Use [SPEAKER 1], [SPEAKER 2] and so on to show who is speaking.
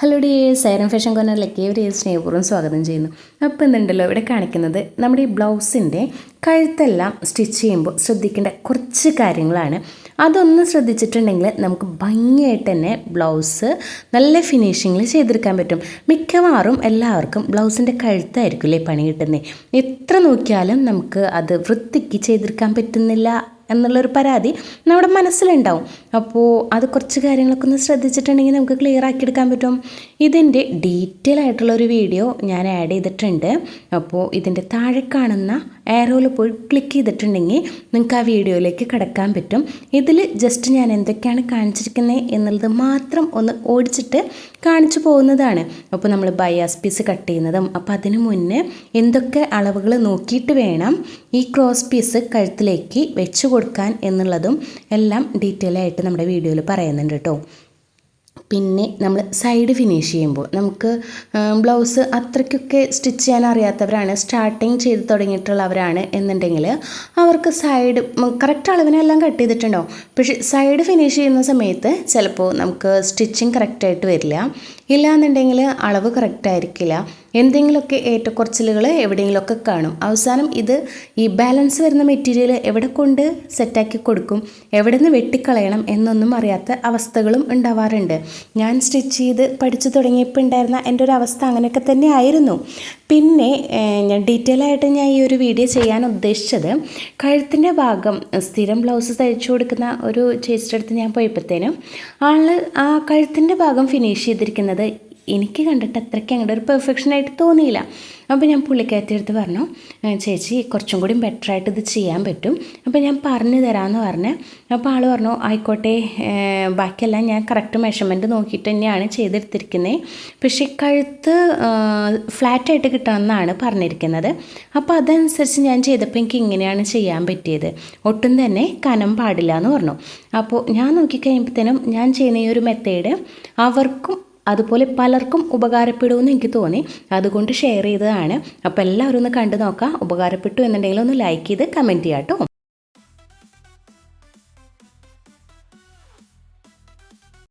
[SPEAKER 1] Hello the siren fashion കോർണറിലേക്ക് ഒരു സ്നേഹപൂർവം സ്വാഗതം ചെയ്യുന്നു. അപ്പോൾ എന്തുണ്ടല്ലോ ഇവിടെ കാണിക്കുന്നത്? നമ്മുടെ ഈ ബ്ലൗസിന്റെ കഴുത്തെല്ലാം സ്റ്റിച്ച് ചെയ്യുമ്പോൾ ശ്രദ്ധിക്കേണ്ട കുറച്ച് കാര്യങ്ങളാണ്. അതൊന്ന് ശ്രദ്ധിച്ചിട്ടുണ്ടെങ്കിൽ നമുക്ക് ഭംഗിയായിട്ട് തന്നെ ബ്ലൗസ് നല്ല ഫിനിഷിങ്ങിൽ ചെയ്തെടുക്കാൻ പറ്റും. മിക്കവാറും എല്ലാവർക്കും ബ്ലൗസിന്റെ കഴുത്തായിരിക്കും അല്ലേ പണി കിട്ടുന്നത് എത്ര നോക്കിയാലും നമുക്ക് അത് വൃത്തിക്ക് ചെയ്തെടുക്കാൻ പറ്റുന്നില്ല. എന്നുള്ളൊരു പരാതി നമ്മുടെ മനസ്സിലുണ്ടാവും. അപ്പോൾ അത് കുറച്ച് കാര്യങ്ങളൊക്കെ ഒന്ന് ശ്രദ്ധിച്ചിട്ടുണ്ടെങ്കിൽ നമുക്ക് ക്ലിയർ ആക്കിയെടുക്കാൻ പറ്റും. ഇതിന്റെ ഡീറ്റെയിൽ ആയിട്ടുള്ളൊരു വീഡിയോ ഞാൻ ആഡ് ചെയ്തിട്ടുണ്ട്. അപ്പോൾ ഇതിന്റെ താഴെ കാണുന്ന ആരോയിൽ പോയി ക്ലിക്ക് ചെയ്തിട്ടുണ്ടെങ്കിൽ നിങ്ങൾക്ക് ആ വീഡിയോയിലേക്ക് കിടക്കാൻ പറ്റും. ഇതിൽ ജസ്റ്റ് ഞാൻ എന്തൊക്കെയാണ് കാണിച്ചിരിക്കുന്നത് എന്നുള്ളത് മാത്രം ഒന്ന് ഓടിച്ചിട്ട് കാണിച്ചു പോകുന്നതാണ്. അപ്പോൾ നമ്മൾ ബയാസ് പീസ് കട്ട് ചെയ്യുന്നതും അപ്പോൾ അതിന് മുന്നേ എന്തൊക്കെ അളവുകൾ നോക്കിയിട്ട് വേണം ഈ ക്രോസ് പീസ് കഴുത്തിലേക്ക് വെച്ച് കൊടുക്കാൻ എന്നുള്ളതും എല്ലാം ഡീറ്റെയിൽ ആയിട്ട് നമ്മുടെ വീഡിയോയിൽ പറയുന്നുണ്ട് കേട്ടോ. പിന്നെ നമ്മൾ സൈഡ് ഫിനിഷ് ചെയ്യുമ്പോൾ നമുക്ക് ബ്ലൗസ് അത്രയ്ക്കൊക്കെ സ്റ്റിച്ച് ചെയ്യാൻ അറിയാത്തവരാണ് സ്റ്റാർട്ടിങ് ചെയ്ത് തുടങ്ങിയിട്ടുള്ളവരാണ് എന്നുണ്ടെങ്കിൽ അവർക്ക് സൈഡ് കറക്റ്റ് അളവിനെല്ലാം കട്ട് ചെയ്തിട്ടുണ്ടോ? പക്ഷേ സൈഡ് ഫിനിഷ് ചെയ്യുന്ന സമയത്ത് ചിലപ്പോൾ നമുക്ക് സ്റ്റിച്ചിങ് കറക്റ്റായിട്ട് വരില്ല. ഇല്ലാന്നുണ്ടെങ്കിൽ അളവ് കറക്റ്റ് ആയിരിക്കില്ല. എന്തെങ്കിലുമൊക്കെ ഏറ്റക്കുറച്ചിലുകൾ എവിടെയെങ്കിലുമൊക്കെ കാണും. അവസാനം ഇത് ഈ ബാലൻസ് വരുന്ന മെറ്റീരിയൽ എവിടെ കൊണ്ട് സെറ്റാക്കി കൊടുക്കും? എവിടെ നിന്ന് വെട്ടിക്കളയണം എന്നൊന്നും അറിയാത്ത അവസ്ഥകളും ഉണ്ടാവാറുണ്ട്. ഞാൻ സ്റ്റിച്ച് ചെയ്ത് പഠിച്ചു തുടങ്ങിയപ്പോൾ ഉണ്ടായിരുന്ന എന്റെ ഒരു അവസ്ഥ അങ്ങനെയൊക്കെ തന്നെ ആയിരുന്നു. പിന്നെ ഞാൻ ഡീറ്റെയിൽ ആയിട്ട് ഞാൻ ഈ ഒരു വീഡിയോ ചെയ്യാൻ ഉദ്ദേശിച്ചത് കഴുത്തിന്റെ ഭാഗം സ്ഥിരം ബ്ലൗസ് തയ്ച്ചു കൊടുക്കുന്ന ഒരു ചേച്ചിയുടെ അടുത്ത് ഞാൻ പോയപ്പോഴത്തേനും ആൾ ആ കഴുത്തിന്റെ ഭാഗം ഫിനിഷ് ചെയ്തിരിക്കുന്നത് എനിക്ക് കണ്ടിട്ട് അത്രയ്ക്ക് അങ്ങോട്ട് ഒരു പെർഫെക്ഷനായിട്ട് തോന്നിയില്ല. അപ്പോൾ ഞാൻ പുള്ളിക്കാരത്തി എടുത്ത് പറഞ്ഞു ചേച്ചി കുറച്ചും കൂടി ബെറ്ററായിട്ട് ഇത് ചെയ്യാൻ പറ്റും. അപ്പോൾ ഞാൻ പറഞ്ഞു തരാമെന്ന് പറഞ്ഞ് അപ്പോൾ ആൾ പറഞ്ഞു ആയിക്കോട്ടെ ബാക്കിയെല്ലാം ഞാൻ കറക്റ്റ് മെഷർമെന്റ് നോക്കിയിട്ട് തന്നെയാണ് ചെയ്തെടുത്തിരിക്കുന്നത് പക്ഷേ കഴുത്ത് ഫ്ലാറ്റായിട്ട് കിട്ടണമെന്നാണ് പറഞ്ഞിരിക്കുന്നത്. അപ്പോൾ അതനുസരിച്ച് ഞാൻ ചെയ്തപ്പോൾ എനിക്ക് ഇങ്ങനെയാണ് ചെയ്യാൻ പറ്റിയത്. ഒട്ടും തന്നെ കനം പാടില്ല എന്ന് പറഞ്ഞു. അപ്പോൾ ഞാൻ നോക്കിക്കഴിയുമ്പോഴത്തേനും ഞാൻ ചെയ്യുന്ന ഈ ഒരു മെത്തേഡ് അവർക്കും അതുപോലെ പലർക്കും ഉപകാരപ്പെടുമെന്ന് എനിക്ക് തോന്നി. അതുകൊണ്ട് ഷെയർ ചെയ്തതാണ്. അപ്പോൾ എല്ലാവരും ഒന്ന് കണ്ടു നോക്കാം. ഉപകാരപ്പെട്ടു എന്നുണ്ടെങ്കിൽ ഒന്ന് ലൈക്ക് ചെയ്ത് കമന്റ് ചെയ്യാം കേട്ടോ